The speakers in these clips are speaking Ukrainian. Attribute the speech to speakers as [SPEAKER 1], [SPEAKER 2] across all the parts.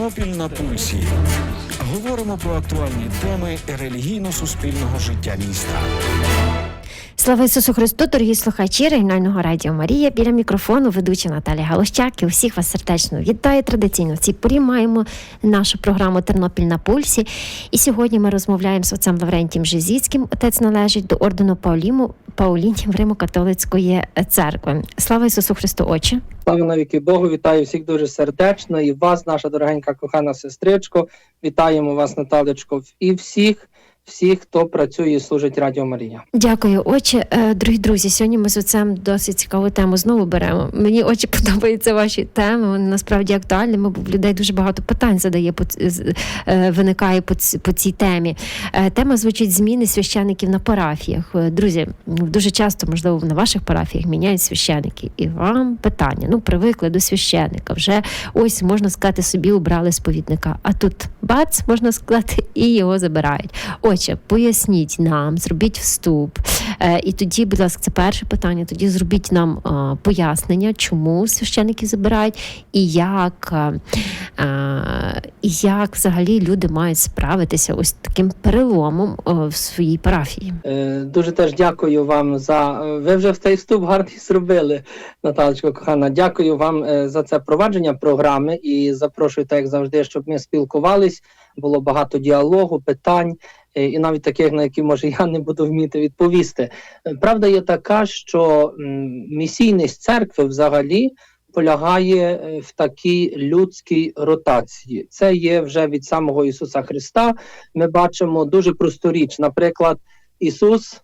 [SPEAKER 1] Тернопіль на пульсі. Говоримо про актуальні теми релігійно-суспільного життя міста.
[SPEAKER 2] Слава Ісусу Христу, дорогі слухачі регіонального радіо Марія. Біля мікрофону ведуча Наталія Галущак. І усіх вас сердечно вітаю. Традиційно в цій порі маємо нашу програму Тернопіль на пульсі. І сьогодні ми розмовляємо з отцем Лаврентієм Жизіцьким. Отець належить до ордену Пауліму Паулінів Римо-католицької церкви. Слава Ісусу Христу, Отче!
[SPEAKER 3] Слава навіки Богу, вітаю всіх дуже сердечно. І вас, наша дорогенька кохана сестричко. Вітаємо вас, Наталечко, і всіх, всіх, хто працює і служить Радіо Марія.
[SPEAKER 2] Дякую, отче. Е, Дорогі друзі, сьогодні ми з отцем досить цікаву тему знову беремо. Мені очі подобаються ваші теми. Вони насправді актуальними, в людей дуже багато питань задає е, виникає по, цій темі. Е, Тема звучить зміни священиків на парафіях. Друзі, дуже часто, можливо, на ваших парафіях міняють священики. І вам питання: ну, привикли до священика. Вже ось можна сказати, собі обрали сповідника. А тут бац, можна сказати, і його забирають. Отже, поясніть нам, зробіть вступ. Е, і тоді, будь ласка, це перше питання. Тоді зробіть нам пояснення, чому священики забирають, і як, е, е, і як взагалі люди мають справитися ось таким переломом в своїй парафії.
[SPEAKER 3] Дуже теж дякую вам за ви вже в цей вступ гарний зробили, Наталечко кохана. Дякую вам за це провадження програми і запрошую, так як завжди, щоб ми спілкувались. Було багато діалогу, питань, е, і навіть таких, на які може я не буду вміти відповісти. Е, Правда є така, що місійність церкви взагалі полягає е, в такій людській ротації. Це є вже від самого Ісуса Христа. Ми бачимо дуже просту річ. Наприклад, Ісус,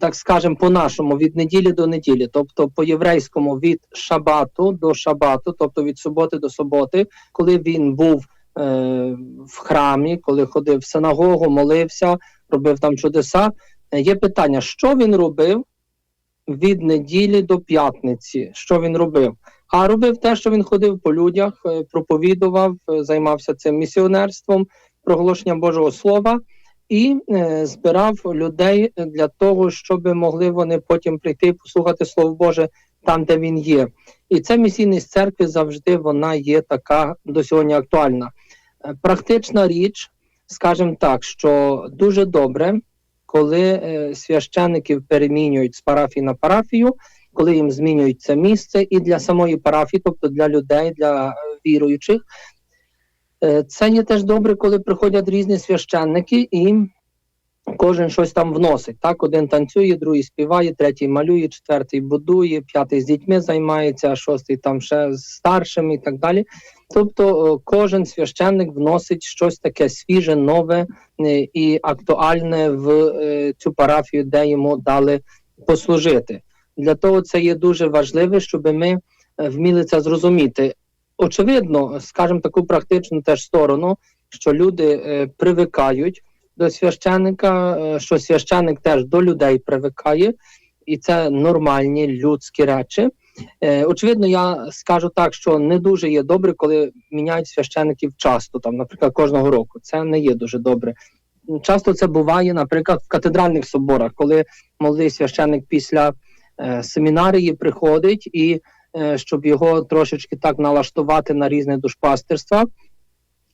[SPEAKER 3] так скажемо, по-нашому, від неділі до неділі, тобто по-єврейському від шабату до шабату, тобто від суботи до суботи, коли він був в храмі, коли ходив в синагогу, молився, робив там чудеса. Е, Є питання, що він робив від неділі до п'ятниці? Що він робив? А робив те, що він ходив по людях, е, проповідував, е, займався цим місіонерством, проголошенням Божого Слова і е, збирав людей для того, щоб могли вони потім прийти і послухати Слово Боже там, де він є. І ця місійність церкви завжди вона є така до сьогодні актуальна. Е, Практична річ, скажімо так, що дуже добре, коли е, священиків перемінюють з парафії на парафію, коли їм змінюють це місце, і для самої парафії, тобто для людей, для е, віруючих. Це є теж добре, коли приходять різні священники і кожен щось там вносить. Так, один танцює, другий співає, третій малює, четвертий будує, п'ятий з дітьми займається, шостий там ще з старшими і так далі. Тобто е, кожен священник вносить щось таке свіже, нове е, і актуальне в е, цю парафію, де йому дали послужити. Для того це є дуже важливо, щоб ми вміли це зрозуміти. Очевидно, скажімо таку практичну теж сторону, що люди привикають до священника, е, що священник теж до людей привикає, і це нормальні людські речі. Е, очевидно, я скажу так, що не дуже є добре, коли міняють священиків часто, там, наприклад, кожного року. Це не є дуже добре. Часто це буває, наприклад, в катедральних соборах, коли молодий священик після е, семінарії приходить і щоб його трошечки так налаштувати на різне душпастерство.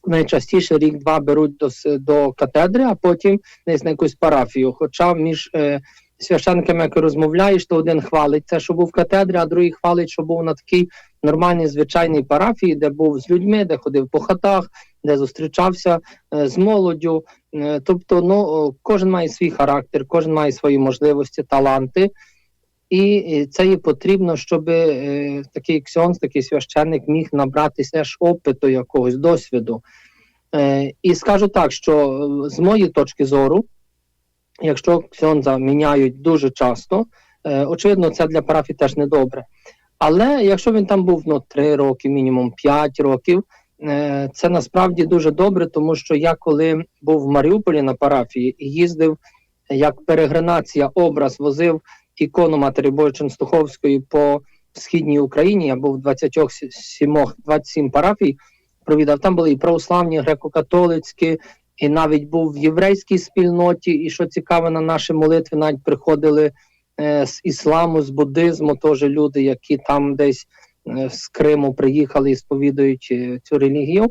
[SPEAKER 3] Найчастіше рік-два беруть до, до катедри, а потім десь на якусь парафію. Хоча між е, священниками, як розмовляєш, то один хвалить це, що був в катедрі, а другий хвалить, що був на такій нормальній звичайній парафії, де був з людьми, де ходив по хатах, де зустрічався е, з молоддю. Е, тобто, ну кожен має свій характер, кожен має свої можливості, таланти. І е, це є потрібно, щоб е, такий ксьонс, такий священник міг набратися ж опиту якогось досвіду. Е, і скажу так, що е, з моєї точки зору, якщо ксьонза міняють дуже часто, е, очевидно, це для парафії теж недобре. Але якщо він там був ну, 3 роки, мінімум 5 років, е, це насправді дуже добре, тому що я коли був в Маріуполі на парафії і їздив як перегранація, образ возив ікону Матері Божої Ченстуховської по східній Україні. Я був в 27, 27 парафій, провідав. Там були і православні, греко-католицькі, і навіть був в єврейській спільноті. І що цікаво, на наші молитви навіть приходили е, з ісламу, з буддизму, теж люди, які там десь е, з Криму приїхали і сповідують е, цю релігію.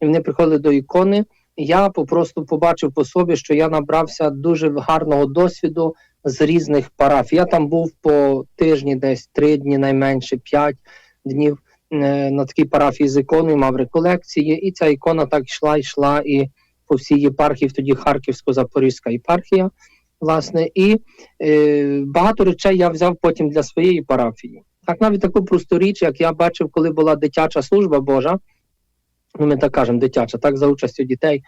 [SPEAKER 3] і вони приходили до ікони. Я попросту побачив по собі, що я набрався дуже гарного досвіду з різних парафій. Я там був по тижні, десь три дні, найменше п'ять днів е, на такій парафії з іконою, мав реколекції, і ця ікона так йшла, йшла і по всій єпархії, тоді Харківсько-Запорізька єпархія, власне, і е, багато речей я взяв потім для своєї парафії. Так, навіть таку просту річ, як я бачив, коли була дитяча служба Божа, ну ми так кажемо, дитяча, так за участю дітей,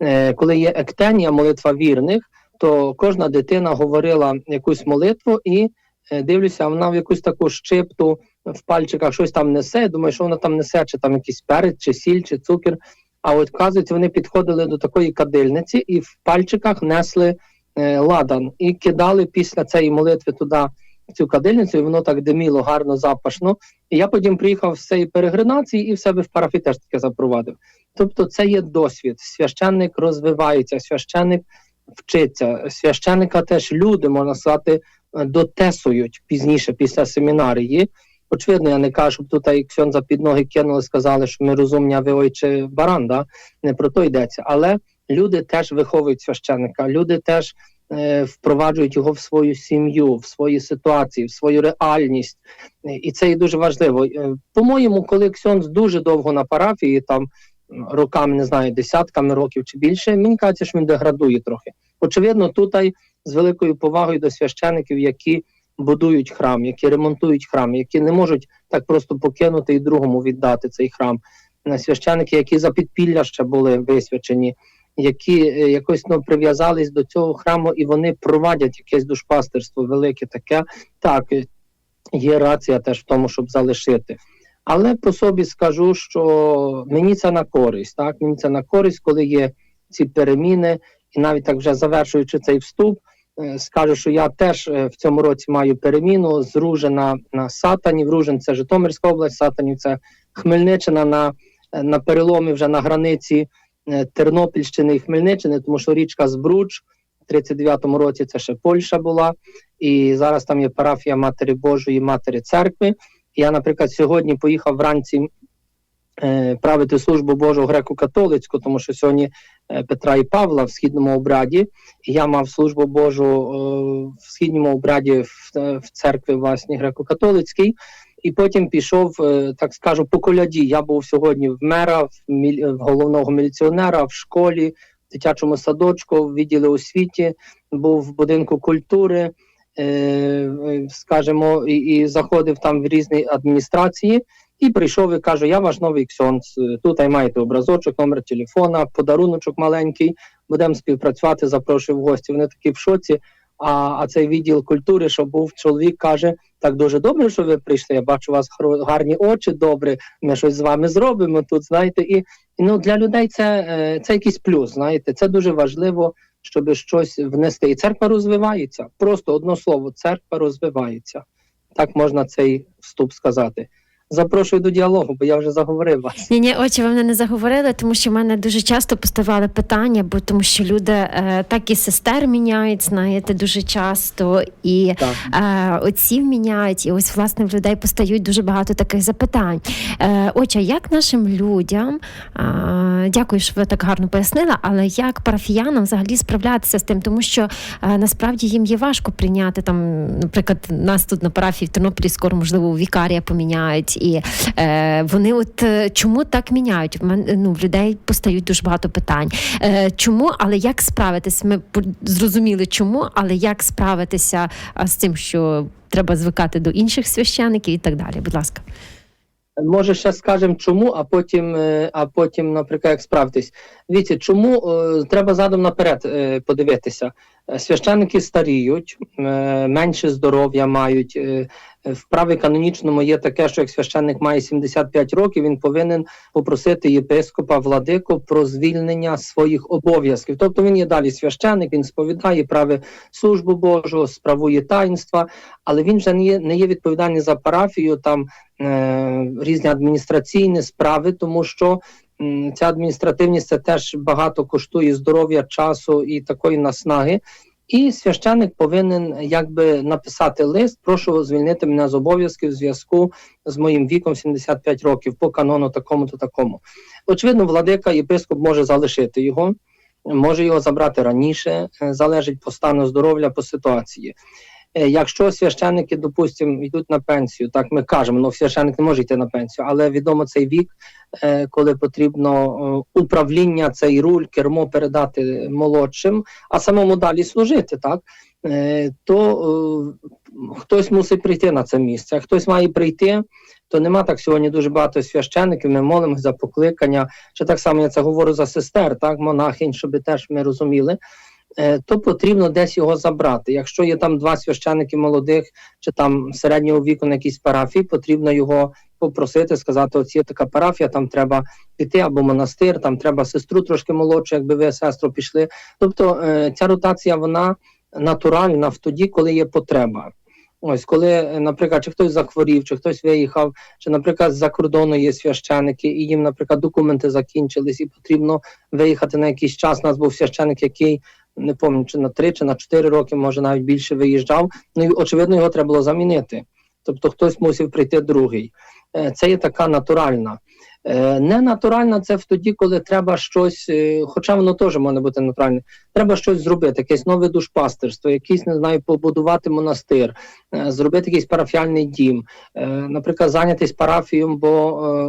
[SPEAKER 3] е, коли є ектенія, молитва вірних, то кожна дитина говорила якусь молитву і е, дивлюся, вона в якусь таку щипту в пальчиках щось там несе. Думаю, що вона там несе, чи там якийсь перець, чи сіль, чи цукер. А от вказується, вони підходили до такої кадильниці і в пальчиках несли е, ладан і кидали після цієї молитви туди цю кадильницю, і воно так диміло гарно, запашно. І я потім приїхав з цієї перегринації і в себе в парафії теж таке запровадив. Тобто, це є досвід. Священник розвивається, священник вчиться. Священника теж люди, можна сказати, дотесують пізніше після семінарії. Очевидно, я не кажу, щоб тут як Ксьонза під ноги кинули, сказали, що ми розумні, а ви баран, да? не про то йдеться. Але люди теж виховують священника, люди теж е, впроваджують його в свою сім'ю, в свої ситуації, в свою реальність. І це є дуже важливо. Е, По-моєму, коли Ксьонз дуже довго на парафії, там роками, не знаю, десятками років чи більше, мені кажеться, що він деградує трохи. Очевидно, тут з великою повагою до священиків, які будують храм, які ремонтують храм, які не можуть так просто покинути і другому віддати цей храм. Е, Священики, які за підпілля ще були висвячені, які е, якось ну, прив'язались до цього храму, і вони провадять якесь душпастерство велике таке. Так, е, є рація теж в тому, щоб залишити. Але по собі скажу, що мені це на користь. Так, мені це на користь, коли є ці переміни, і навіть так вже завершуючи цей вступ, е, скажу, що я теж е, в цьому році маю переміну з Ружина на Сатанів. Ружин це Житомирська область, Сатанів це Хмельниччина на, е, на переломі вже на границі Тернопільщини і Хмельниччини, тому що річка Збруч в 39-му році це ще Польща була, і зараз там є парафія Матері Божої, Матері Церкви. Я, наприклад, сьогодні поїхав вранці е, правити службу Божу греко-католицьку, тому що сьогодні е, Петра і Павла в східному обряді. І я мав службу Божу е, в східному обряді в, в церкві власне греко-католицькій. І потім пішов, е, так скажу, по коляді. Я був сьогодні в мера, в, міль, головного міліціонера, в школі, в дитячому садочку, в відділі освіті, був в будинку культури, скажімо, і, і заходив там в різні адміністрації. І прийшов і каже: Я ваш новий ксьонц. е, Тут маєте образочок, номер телефона, подаруночок маленький. Будемо співпрацювати, запрошую в гості. Вони такі в шоці. А, а цей відділ культури, що був чоловік, каже: так дуже добре, що ви прийшли. Я бачу у вас гарні очі, добре. Ми щось з вами зробимо тут. Знаєте, і, і ну для людей це, е, це якийсь плюс. Знаєте, це дуже важливо, щоб щось внести. І церква розвивається. Просто одно слово, церква розвивається. Так можна цей вступ сказати. Запрошую до діалогу, бо я вже заговорив вас.
[SPEAKER 2] Ні, ні, очі, ви мене не заговорили, тому що в мене дуже часто поставали питання, бо тому що люди е, так і сестер міняють, знаєте, дуже часто, і е, отців міняють, і ось власне в людей постають дуже багато таких запитань. Е, отже, як нашим людям, е, дякую, що ви так гарно пояснила, але як парафіянам взагалі справлятися з тим, тому що е, насправді їм є важко прийняти там, наприклад, нас тут на парафії в Тернополі скоро можливо вікарія поміняють, і е, вони от е, чому так міняють? В мене ну в людей постають дуже багато питань. Е, чому, але як справитися? Ми зрозуміли, чому, але як справитися з тим, що треба звикати до інших священиків і так далі. Будь ласка.
[SPEAKER 3] Може, ще скажемо чому, а потім, е, а потім, наприклад, як справитись. Дивіться, чому е, треба задом наперед подивитися. Е, Священники старіють, е, менше здоров'я мають. е, В праві канонічному є таке, що як священник має 75 років, він повинен попросити єпископа владику про звільнення своїх обов'язків. Тобто він є далі священник, він сповідає прави службу Божу, справує таїнства, але він вже не є, не є відповідальний за парафію, там різні адміністраційні справи, тому що ця адміністративність це теж багато коштує здоров'я, часу і такої наснаги. І священник повинен якби написати лист, прошу звільнити мене з обов'язків в зв'язку з моїм віком 75 років по канону такому-то такому. Очевидно, владика єпископ може залишити його, може його забрати раніше, е, залежить по стану здоров'я, по ситуації. Е, Якщо священники, допустимо, йдуть на пенсію, так ми кажемо, ну священник не може йти на пенсію, але відомо цей вік, е, коли потрібно е, управління, цей руль, кермо передати молодшим, а самому далі служити, так то хтось мусить прийти на це місце. Хтось має прийти, то нема так сьогодні дуже багато священників. Ми молимося за покликання. Чи так само я це говорю за сестер, так, монахинь, щоб теж ми розуміли. Е, То потрібно десь його забрати. Якщо є там два священники молодих чи там середнього віку на якійсь парафії, потрібно його попросити, сказати: оці така парафія, там треба піти або монастир, там треба сестру трошки молодшу, якби ви сестру пішли. Тобто е, ця ротація вона натуральна в тоді, коли є потреба. Ось коли, наприклад, чи хтось захворів, чи хтось виїхав, чи, наприклад, з-за кордону є священики, і їм, наприклад, документи закінчились, і потрібно виїхати на якийсь час. У нас був священик, який не пам'ятаю, чи на три, чи на чотири роки, може навіть більше виїжджав. Ну і очевидно, його треба було замінити. Тобто хтось мусив прийти другий. Е, Це є така натуральна. Е, Ненатуральна це в тоді, коли треба щось, е, хоча воно теж може бути натуральне, треба щось зробити, якесь нове душпастерство, якийсь, не знаю, побудувати монастир, зробити якийсь парафіальний дім, наприклад, зайнятися парафією, бо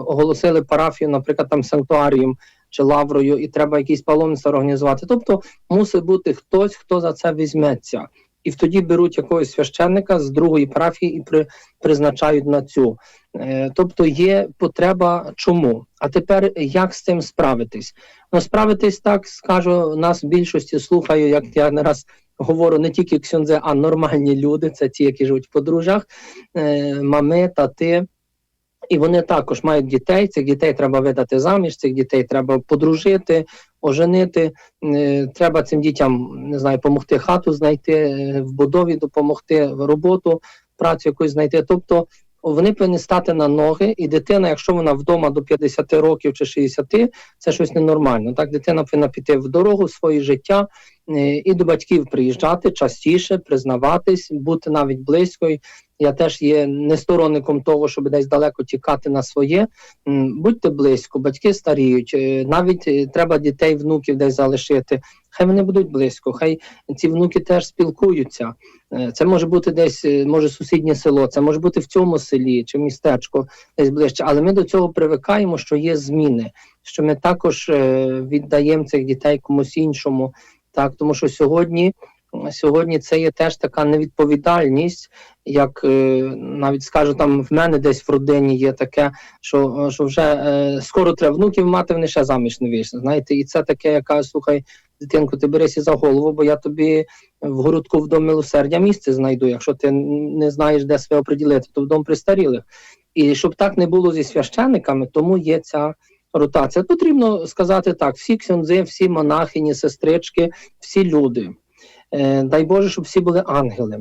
[SPEAKER 3] оголосили парафію, наприклад, там санктуарієм чи лаврою, і треба якийсь паломництво організувати. Тобто мусить бути хтось, хто за це візьметься. І тоді беруть якогось священника з другої парафії і при, призначають на цю. Е, тобто є потреба чому? А тепер як з цим справитись? Ну, справитись так, скажу, нас в більшості слухаю, як я не раз говорю, не тільки ксьондзе, а нормальні люди, це ті, які живуть в подружжях, е, мами, тати. І вони також мають дітей. Цих дітей треба видати заміж, цих дітей треба подружити, оженити. Е, Треба цим дітям не знаю, допомогти хату знайти, е, в будові допомогти, роботу, працю якусь знайти. Тобто вони повинні стати на ноги, і дитина, якщо вона вдома до 50 років чи 60, це щось ненормально. Так, дитина повинна піти в дорогу в своє життя е, і до батьків приїжджати частіше, признаватись, бути навіть близькою. Я теж є не сторонником того, щоб десь далеко тікати на своє. Будьте близько, батьки старіють, е, навіть е, треба дітей, внуків десь залишити. Хай вони будуть близько, хай ці внуки теж спілкуються. Е, Це може бути десь, може сусіднє село, це може бути в цьому селі чи містечко десь ближче. Але ми до цього привикаємо, що є зміни, що ми також віддаємо цих дітей комусь іншому. Так, тому що сьогодні, сьогодні це є теж така невідповідальність, як е, навіть скажу, там в мене десь в родині є таке, що, що вже е, скоро треба внуків мати, вони ще заміж не вийшли. Знаєте, і це таке, яка слухай, дитинку, ти берися за голову, бо я тобі в городку в дом милосердя місце знайду. Якщо ти не знаєш, де себе оприділити, то в дом престарілих. І щоб так не було зі священниками, тому є ця ротація. Потрібно сказати так: всі ксьондзи, всі монахині, сестрички, всі люди. Е, дай Боже, щоб всі були ангели.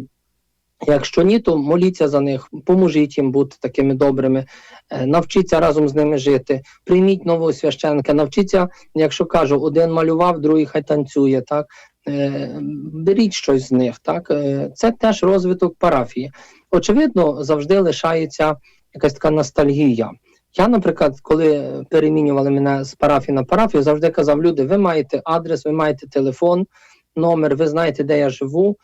[SPEAKER 3] Якщо ні, то моліться за них, поможіть їм бути такими добрими, е, навчіться разом з ними жити, прийміть нового священника, навчіться, якщо кажу, один малював, другий хай танцює. Так Е, беріть щось з них. Так це теж розвиток парафії. Очевидно, завжди лишається якась така ностальгія. Я, наприклад, коли перемінювали мене з парафії на парафію, завжди казав: люди, ви маєте адрес, ви маєте телефон, номер, ви знаєте, де я живу.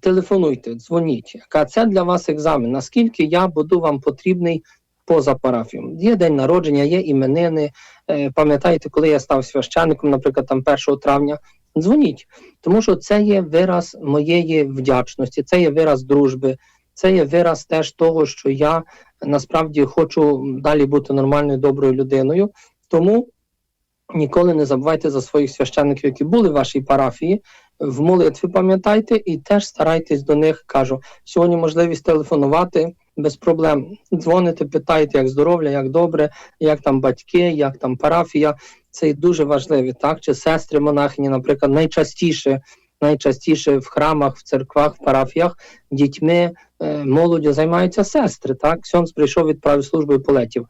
[SPEAKER 3] Телефонуйте, дзвоніть. Яка це для вас екзамен? Наскільки я буду вам потрібний поза парафією? Є день народження, є іменини. Е, Пам'ятаєте, коли я став священником, наприклад, там 1 травня. Дзвоніть, тому що це є вираз моєї вдячності, це є вираз дружби, це є вираз теж того, що я насправді хочу далі бути нормальною доброю людиною. Тому ніколи не забувайте за своїх священників, які були в вашій парафії. В молитві пам'ятайте і теж старайтесь до них. Кажу, сьогодні можливість телефонувати без проблем. Дзвоните, питайте, як здоров'я, як добре, як там батьки, як там парафія. Це дуже важливо, так? Чи сестри монахині, наприклад, найчастіше, найчастіше в храмах, в церквах, в парафіях дітьми, е, молоддю займаються сестри. Так, Сьонс прийшов, відправив службу і полетів.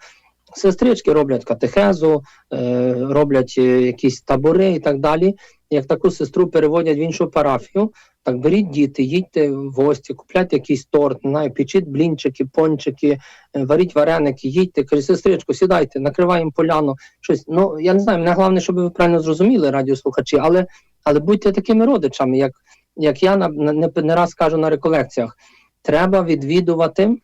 [SPEAKER 3] Сестрички роблять катехезу, е, роблять е, якісь табори і так далі. Як таку сестру переводять в іншу парафію, Так беріть діти, їдьте в гості, купляйте якийсь торт, не знаю, печіть блінчики, пончики, е, варіть вареники, їдьте, каже, сестричко, сідайте, накриваємо поляну. Щось. Ну я не знаю, мене головне, щоб ви правильно зрозуміли, радіослухачі, але, але будьте такими родичами, як, як я не, не раз кажу на реколекціях. Треба відвідувати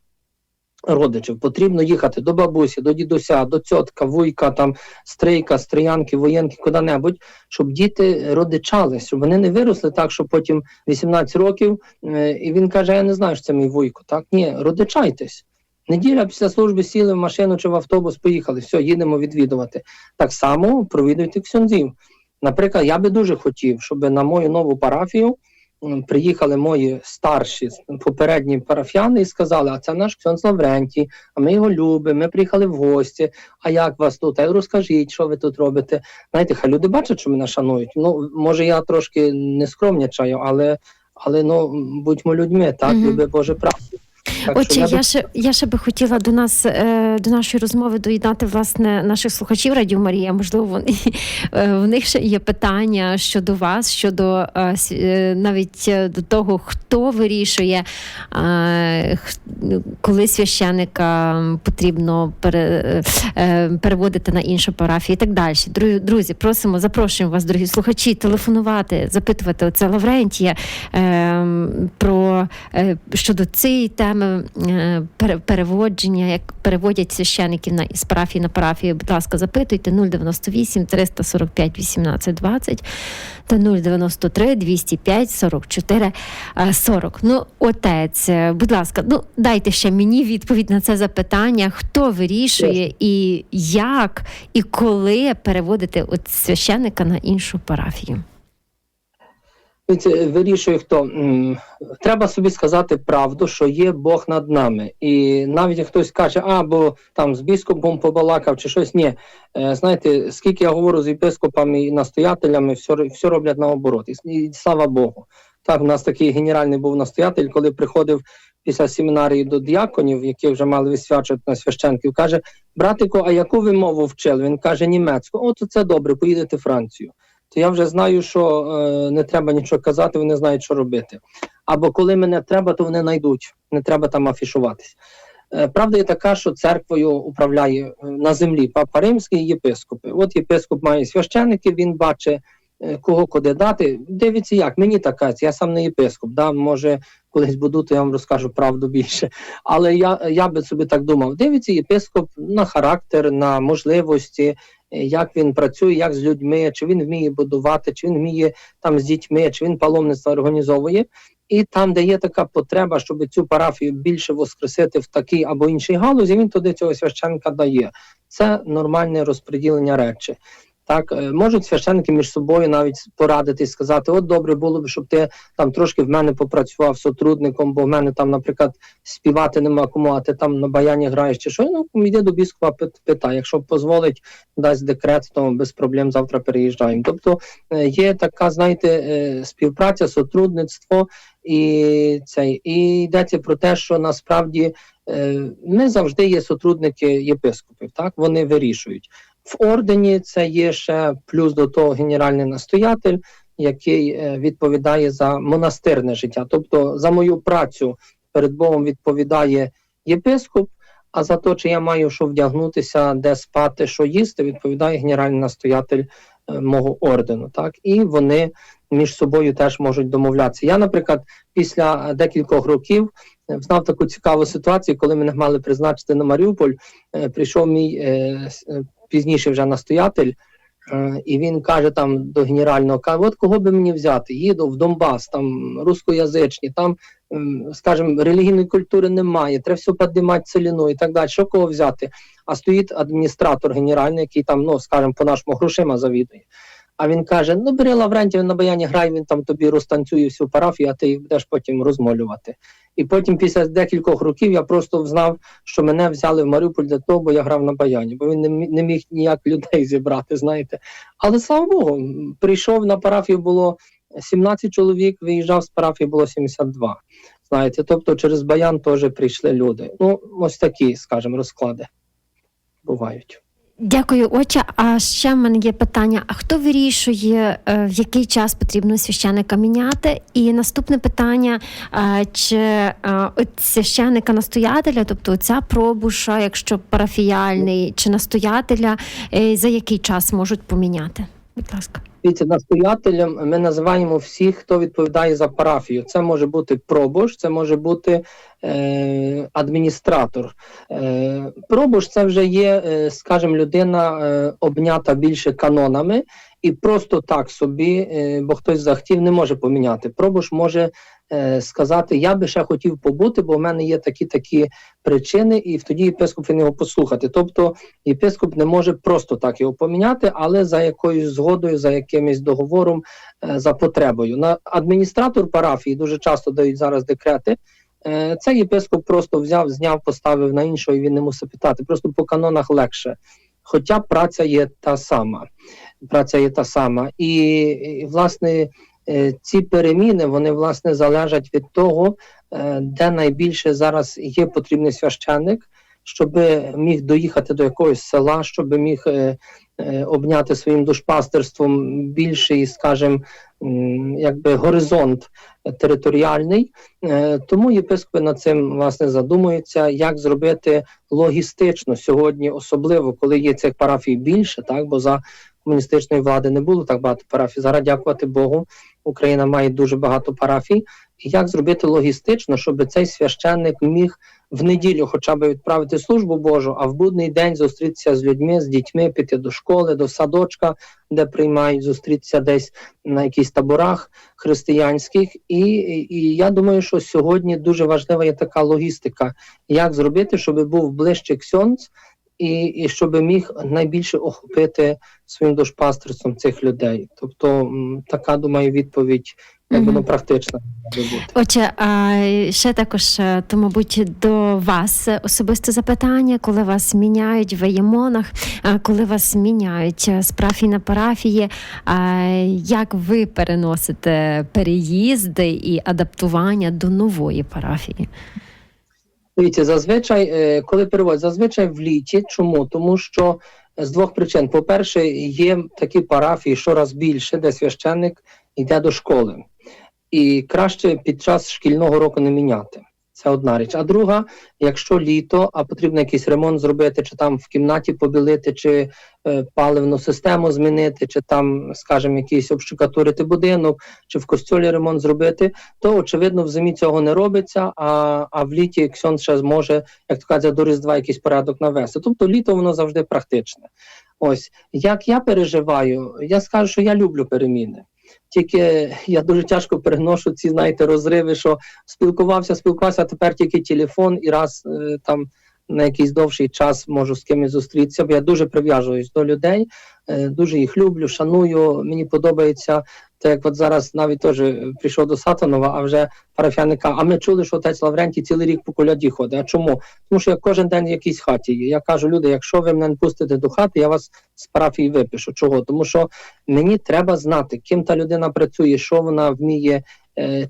[SPEAKER 3] родичів. Потрібно їхати до бабусі, до дідуся, до цьотка, вуйка, там стрийка, стріянки, воєнки, куди-небудь, щоб діти родичались, щоб вони не виросли так, що потім 18 років, е, і він каже: Я не знаю, що це мій вуйко. Так, ні, родичайтесь. Неділя після служби сіли в машину чи в автобус, поїхали. Все, їдемо відвідувати. Так само провідуйте ксьонзів. Наприклад, я би дуже хотів, щоб на мою нову парафію приїхали мої старші попередні парафіяни і сказали: а це наш ксьонз Лаврентій, а ми його любимо, ми приїхали в гості. А як вас тут? А розкажіть, що ви тут робите? Знаєте, хай люди бачать, що мене шанують. Ну, може, я трошки не скромнячаю, але, але ну, будьмо людьми, так,
[SPEAKER 2] Мгм.
[SPEAKER 3] люби Боже правду. Так
[SPEAKER 2] Отже,
[SPEAKER 3] я
[SPEAKER 2] я ще я ще би хотіла до нас е, до нашої розмови доєднати власне наших слухачів Радіо Марія. Можливо, вони е, в них ще є питання щодо вас, щодо е, навіть до того, хто вирішує, е, коли священика потрібно переводити на іншу парафію і так далі. Друзі, просимо, запрошуємо вас, дорогі слухачі, телефонувати, запитувати оце Лаврентія е, про щодо цієї теми е, переводження, як переводять священиків на з парафії на парафію. Будь ласка, запитуйте 098 345 18 20 та 093 205 44 е, 40. Ну, отець, е, будь ласка, ну дайте ще мені відповідь на це запитання, хто вирішує і як і коли переводити от священика на іншу парафію.
[SPEAKER 3] Вирішує хто. Треба собі сказати правду, що є Бог над нами. І навіть хтось каже, а бо там з біскупом побалакав чи щось. Ні, Е, знаєте, скільки я говорю з єпископами і настоятелями, все, все роблять наоборот. І, слава Богу. Так, у нас такий генеральний був настоятель, коли приходив після семінарії до діаконів, які вже мали висвячувати на священків, каже: братику, а яку ви мову вчили? Він каже, німецьку. От це добре, поїдете Францію то я вже знаю, що е, не треба нічого казати, вони знають, що робити. Або коли мене треба, то вони знайдуть, не треба там афішуватись. Е, правда є така, що церквою управляє е, на землі Папа Римський і єпископи. От єпископ має священників, він бачить, е, кого куди дати. Дивіться, як мені така, я сам не єпископ. Да? Може, колись буду, то я вам розкажу правду більше. Але я, я би собі так думав: дивіться, єпископ на характер, на можливості, як він працює, як з людьми, чи він вміє будувати, чи він вміє там з дітьми, чи він паломництво організовує. І там, де є така потреба, щоб цю парафію більше воскресити в такій або іншій галузі, він туди цього священка дає. Це нормальне розподілення речі. Так, е, можуть священники між собою навіть порадити і сказати: от добре було б, щоб ти там трошки в мене попрацював сотрудником, бо в мене там, наприклад, співати нема кому, а ти там на баяні граєш чи що. Ну йди до біскупа, пит- питай. Якщо дозволить, дасть декрет, то без проблем завтра переїжджаємо. Тобто е, є така, знаєте, е, співпраця, сотрудництво, і цей і йдеться про те, що насправді не завжди є сотрудники єпископів. Так вони вирішують в ордені. Це є ще плюс до того генеральний настоятель, який е, відповідає за монастирне життя. Тобто за мою працю перед Богом відповідає єпископ. А за те, чи я маю що вдягнутися, де спати, що їсти, відповідає генеральний настоятель е, мого ордену. Так і вони між собою теж можуть домовлятися. Я, наприклад, після декількох років е, знав таку цікаву ситуацію, коли мене мали призначити на Маріуполь. Прийшов мій пізніше вже настоятель, е, і він каже там до генерального: от кого би мені взяти? Їду в Донбас, там рускоязичні, там, скажімо, релігійної культури немає, треба все піднімати целіну і так далі. Що кого взяти? А стоїть адміністратор генеральний, який там, ну скажімо, по нашому грошима завідує. А він каже: ну бери Лаврентів на баяні грай, він там тобі розтанцює всю парафію, а ти їх будеш потім розмолювати. І потім, після декількох років, я просто знав, що мене взяли в Маріуполь для того, бо я грав на баяні, бо він не міг ніяк людей зібрати, знаєте. Але слава Богу, прийшов на парафію було 17 чоловік, виїжджав з парафії було 72. Знаєте, тобто через баян теж прийшли люди. Ну, ось такі, скажімо, розклади бувають.
[SPEAKER 2] Дякую, отче. А ще в мене є питання: а хто вирішує, е, в який час потрібно священика міняти? І наступне питання: е, чи е, от священика настоятеля, тобто ця пробуша, якщо парафіяльний, чи настоятеля, за який час можуть поміняти? Будь ласка.
[SPEAKER 3] Дивіться, настоятелем ми називаємо всіх, хто відповідає за парафію. Це може бути пробуш, це може бути е, адміністратор. Е, пробуш це вже є, е, скажімо, людина е, обнята більше канонами, і просто так собі, е, бо хтось захотів, не може поміняти. Пробуш може е, сказати: Я би ще хотів побути, бо в мене є такі такі причини, і тоді єпископ він його послухати. Тобто єпископ не може просто так його поміняти, але за якоюсь згодою, за якимось договором, е, за потребою. На адміністратор парафії дуже часто дають зараз декрети. Е, Цей єпископ просто взяв, зняв, поставив на іншого, і він не мусить питати. Просто по канонах легше. Хоча праця є та сама. Праця є та сама. І, і власне, е, ці переміни вони власне залежать від того, де найбільше зараз є потрібний священник, щоб міг доїхати до якогось села, щоб міг обняти своїм душпастерством більший, скажімо, якби горизонт територіальний. Е, Тому єпископи над цим власне задумуються, як зробити логістично сьогодні, особливо коли є цих парафій більше, так бо за комуністичної влади не було так багато парафій. Зараз дякувати Богу, Україна має дуже багато парафій. І як зробити логістично, щоб цей священник міг в неділю хоча б відправити службу Божу, а в будний день зустрітися з людьми, з дітьми, піти до школи, до садочка, де приймають, зустрітися десь на якісь таборах християнських. І, і я думаю, що сьогодні дуже важлива є така логістика, як зробити, щоб був ближче ксьонц, і, і щоб міг найбільше охопити своїм душпастерством цих людей. Тобто така думаю відповідь, воно практична бути.
[SPEAKER 2] Отже, а ще також, е, то, мабуть, до вас е, особисте запитання, коли вас міняють в ємонах, а коли вас міняють е, з парафії на парафії, як ви переносите переїзди і адаптування до нової парафії?
[SPEAKER 3] Дивіться, зазвичай, е, коли переводять, зазвичай в літі. Чому? Тому що з двох причин: по-перше, є такі парафії, що раз більше, де священник йде до школи, і краще під час шкільного року не міняти. Це одна річ. А друга, якщо літо, а потрібно якийсь ремонт зробити, чи там в кімнаті побілити, чи е, паливну систему змінити, чи там, скажімо, якийсь обштукатурити будинок, чи в костюлі ремонт зробити, то очевидно в зимі цього не робиться. А, а в літі ксьон ще зможе, як то кажуть, до Різдва якийсь порядок навести. Тобто літо воно завжди практичне. Ось як я переживаю, я скажу, що я люблю переміни. Тільки я дуже тяжко переношу ці, знаєте, розриви, що спілкувався, спілкувався, а тепер тільки телефон і раз е, там на якийсь довший час можу з кимось зустрітися. Бо я дуже прив'яжуюсь до людей, е, дуже їх люблю, шаную. Мені подобається. Так як от зараз навіть теж прийшов до Сатанова, а вже парафіяника. А ми чули, що отець Лаврентій цілий рік по коляді ходить. А чому? Тому що я кожен день в якійсь хаті. Я кажу, люди, якщо ви мене не пустите до хати, я вас з парафії випишу. Чого? Тому що мені треба знати, ким та людина працює, що вона вміє, е,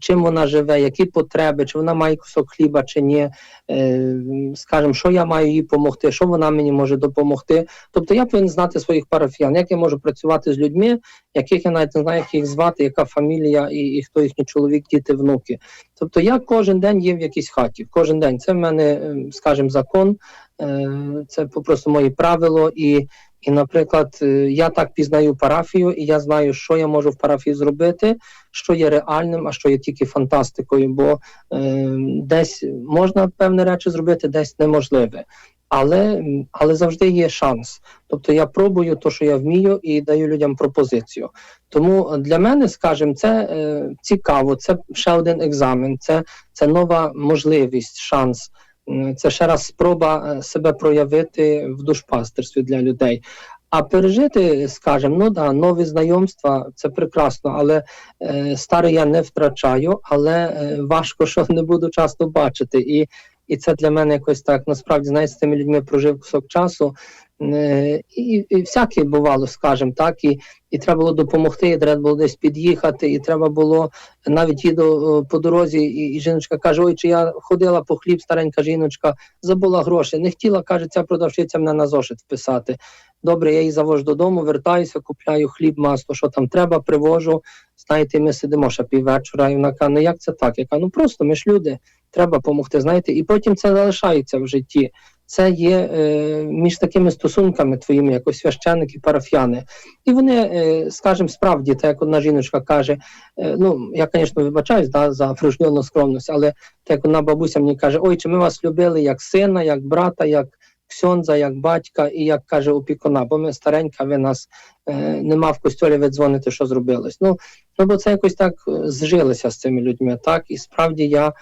[SPEAKER 3] чим вона живе, які потреби, чи вона має кусок хліба, чи ні. Е, скажімо, що я маю їй допомогти, що вона мені може допомогти. Тобто я повинен знати своїх парафіян, як я можу працювати з людьми, яких я навіть не знаю, як їх звати, яка фамілія і, і хто їхній чоловік, діти, внуки. Тобто я кожен день є в якійсь хаті. Кожен день це в мене, е, скажімо, закон, е, це просто мої правило. І, і, наприклад, е, я так пізнаю парафію, і я знаю, що я можу в парафії зробити, що є реальним, а що є тільки фантастикою. Бо е, десь можна певні речі зробити, десь неможливе. Але, але завжди є шанс. Тобто я пробую те, що я вмію, і даю людям пропозицію. Тому для мене, скажімо, це е, цікаво, це ще один екзамен, це, це нова можливість, шанс. М, Це ще раз спроба е, себе проявити в душпастерстві для людей. А пережити, скажімо, ну да, нові знайомства це прекрасно, але е, старе я не втрачаю, але е, важко, що не буду часто бачити. І І це для мене якось так насправді знаєте, з тими людьми прожив кусок часу. Е, І, і всяке бувало, скажімо так, і, і треба було допомогти, і треба було десь під'їхати, і треба було навіть їду по дорозі, і, і жіночка каже: Ой, чи я ходила по хліб, старенька жіночка, забула гроші. Не хотіла, каже, ця продавщиця мене на зошит вписати. Добре, я її завожу додому, вертаюся, купляю хліб, масло, що там треба, привожу. Знаєте, ми сидимо ще піввечора, і вона каже, ну як це так? Я кажу, ну просто ми ж люди, треба допомогти. Знаєте, і потім це залишається в житті. Це є е, між такими стосунками твоїми, як священник і парафіяни. І вони, е, скажімо, справді, так як одна жіночка каже, е, ну я, звісно, вибачаюсь да, за фружньону скромність, але так як одна бабуся мені каже, ой, чи ми вас любили як сина, як брата, як ксьондза, як батька і як каже опікуна, бо ми старенька, ви нас е, нема в костюлі, ви що зробилось. Ну, ну бо це якось так е, зжилися з цими людьми, так, і справді я.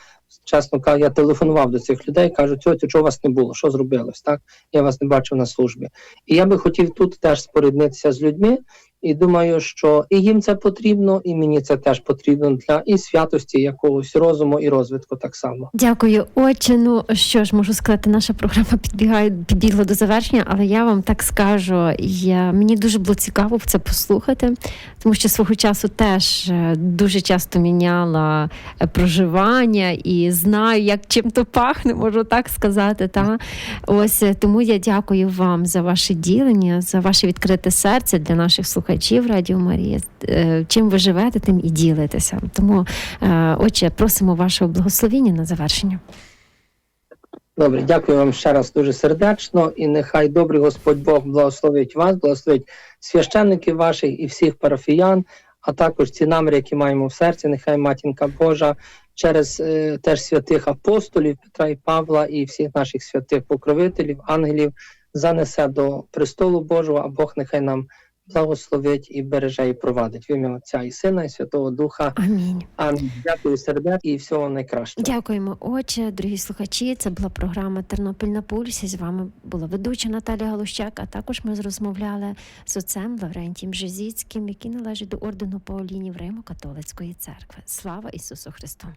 [SPEAKER 3] Чесно кажу, я телефонував до цих людей, кажу, тьотю, чого вас не було, що зробилось, так? Я вас не бачив на службі. І я би хотів тут теж споріднитися з людьми, і думаю, що і їм це потрібно, і мені це теж потрібно для і святості якогось розуму, і розвитку так само.
[SPEAKER 2] Дякую, отче. Ну що ж, можу сказати, наша програма підбігає підбігла до завершення, але я вам так скажу. Я, мені дуже було цікаво це послухати, тому що свого часу теж е, дуже часто міняла е, проживання і знаю, як чим то пахне, можу так сказати. Та ось е, тому я дякую вам за ваше ділення, за ваше відкрите серце для наших слухачів Радіо Марія. Е, Чим ви живете, тим і ділитеся. Тому, е, отче, просимо вашого благословіння на завершення.
[SPEAKER 3] Добре, дякую вам ще раз дуже сердечно, і нехай добрий Господь Бог благословить вас, благословить священників ваших і всіх парафіян, а також ці наміри, які маємо в серці. Нехай матінка Божа через е, теж святих апостолів Петра і Павла і всіх наших святих покровителів, ангелів занесе до престолу Божого, а Бог нехай нам благословить і береже, і провадить в ім'я Отця і Сина, і Святого Духа.
[SPEAKER 2] Амінь.
[SPEAKER 3] Амінь. Дякую сердечно і всього найкращого.
[SPEAKER 2] Дякуємо, отче, дорогі слухачі. Це була програма Тернопіль на пульсі. З вами була ведуча Наталія Галущак. А також ми розмовляли з отцем Лаврентієм Жизіцьким, який належить до ордену Паулінів Римо-католицької церкви. Слава Ісусу Христу!